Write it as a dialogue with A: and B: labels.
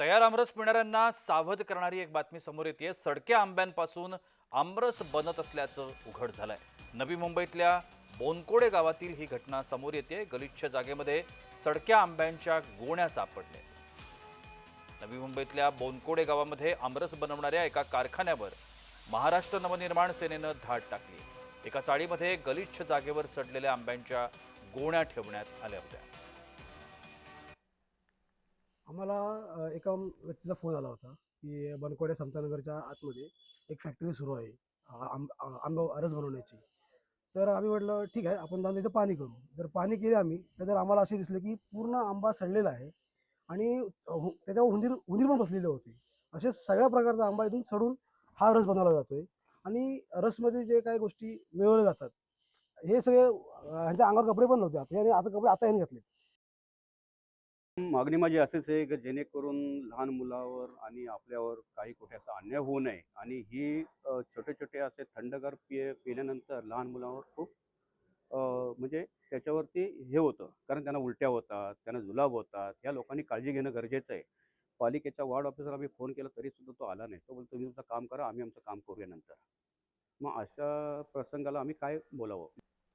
A: तयार आमरस पिणाऱ्यांना सावध करणारी एक बातमी समोर येते. सडक्या आंब्यांपासून आमरस बनत असल्याचं उघड झालंय. नवी मुंबईतल्या बोनकोडे गावातील ही घटना समोर येते. गलिच्छ जागेमध्ये सडक्या आंब्यांच्या गोण्या सापडल्या. नवी मुंबईतल्या बोनकोडे गावामध्ये आमरस बनवणाऱ्या एका कारखान्यावर महाराष्ट्र नवनिर्माण सेनेनं धाड टाकली. एका चाळीमध्ये गलिच्छ जागेवर सडलेल्या आंब्यांच्या गोण्या ठेवण्यात आल्या होत्या.
B: आम्हाला एका व्यक्तीचा फोन आला होता की बनकोड्या समतानगरच्या आतमध्ये एक फॅक्टरी सुरू आहे आंब आंबा रस बनवण्याची. तर आम्ही म्हटलं ठीक आहे आपण जाऊन तिथं पाणी करू. जर पाणी केले आम्ही तर जर आम्हाला असे दिसले की पूर्ण आंबा सडलेला आहे आणि त्याच्यावर उंदीर उंदीर पण बसलेले होते. असे सगळ्या प्रकारचा आंबा इथून सडून हा रस बनवला जातोय आणि रसमध्ये जे काही गोष्टी मिळवल्या जातात हे सगळे ह्यांच्या अंगावर कपडे पण नव्हते. आता आता कपडे आता यांनी घातले
C: मागणी माझी असेच आहे की जेणेकरून लहान मुलावर आणि आपल्यावर काही कुठे असा अन्याय होऊ नये आणि ही छोटे छोटे असे थंडगार पिय पिल्यानंतर लहान मुलावर खूप म्हणजे त्याच्यावरती हे होतं. कारण त्यांना उलट्या होतात त्यांना जुलाब होतात. या लोकांनी काळजी घेणं गरजेचं आहे. पालिकेच्या वार्ड ऑफिसर आम्ही फोन केला तरी सुद्धा तो आला नाही. तो बोलतो तुम्ही तुमचं काम करा आम्ही आमचं काम करूया नंतर. मग अशा प्रसंगाला आम्ही काय बोलावं?